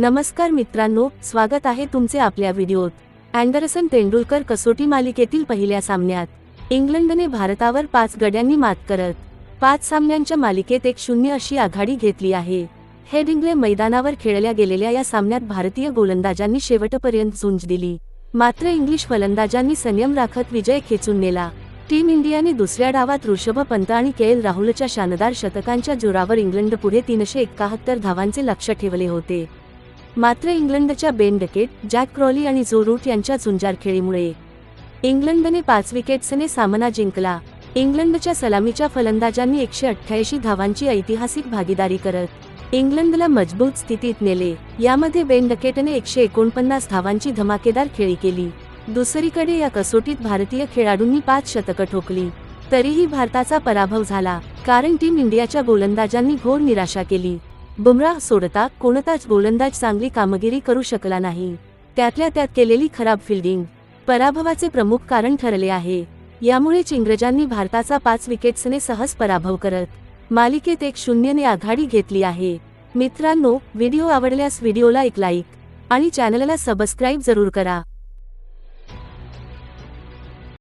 नमस्कार मित्रांनो स्वागत आहे तुमचे आपल्या व्हिडिओत. अँडरसन तेंडुलकर कसोटी मालिकेतील पहिल्या सामन्यात. इंग्लंडने भारतावर पाच गड्यांनी मात करत पाच सामन्यांच्या मालिकेत एक शून्य अशी आघाडी घेतली आहे. हेडिंग्ले मैदानावर खेळल्या गेलेल्या या सामन्यात भारतीय गोलंदाजांनी शेवटपर्यंत झुंज दिली. मात्र इंग्लिश फलंदाजांनी संयम राखत विजय खेचून नेला. टीम इंडियाने दुसऱ्या डावात ऋषभ पंत आणि के एल राहुलच्या शानदार शतकांच्या जोरावर इंग्लंड पुढे तीनशे एकाहत्तर धावांचे लक्ष ठेवले होते. मात्र इंग्लंडच्या बेन डकेट जॅक क्रॉली आणि जो रूट यांच्या झुंजार खेळीमुळे. इंग्लंडने पाच विकेट्सने सामना जिंकला. इंग्लंडच्या सलामीच्या फलंदाजांनी एकशे अठ्ठ्याऐंशी धावांची ऐतिहासिक भागीदारी करत इंग्लंडला मजबूत स्थितीत नेले. यामध्ये बेन डकेटने एकशे एकोणपन्नास धावांची धमाकेदार खेळी केली. दुसरीकडे या कसोटीत भारतीय खेळाडूंनी पाच शतकं ठोकली. तरीही भारताचा पराभव झाला कारण टीम इंडियाच्या गोलंदाजांनी घोर निराशा केली. बुमराह सोडता कोणताच गोलंदाज चांगली कामगिरी करू शकला नाही. त्यातल्या त्यात केलेली खराब फिल्डिंग पराभवाचे प्रमुख कारण ठरले आहे. यामुळेच इंग्रजांनी भारताचा पाच विकेट्सने सहज पराभव करत मालिकेत एक शून्यने आघाडी घेतली आहे. मित्रांनो व्हिडिओ आवडल्यास व्हिडिओला एक लाईक आणि चॅनलला सबस्क्राईब जरूर करा.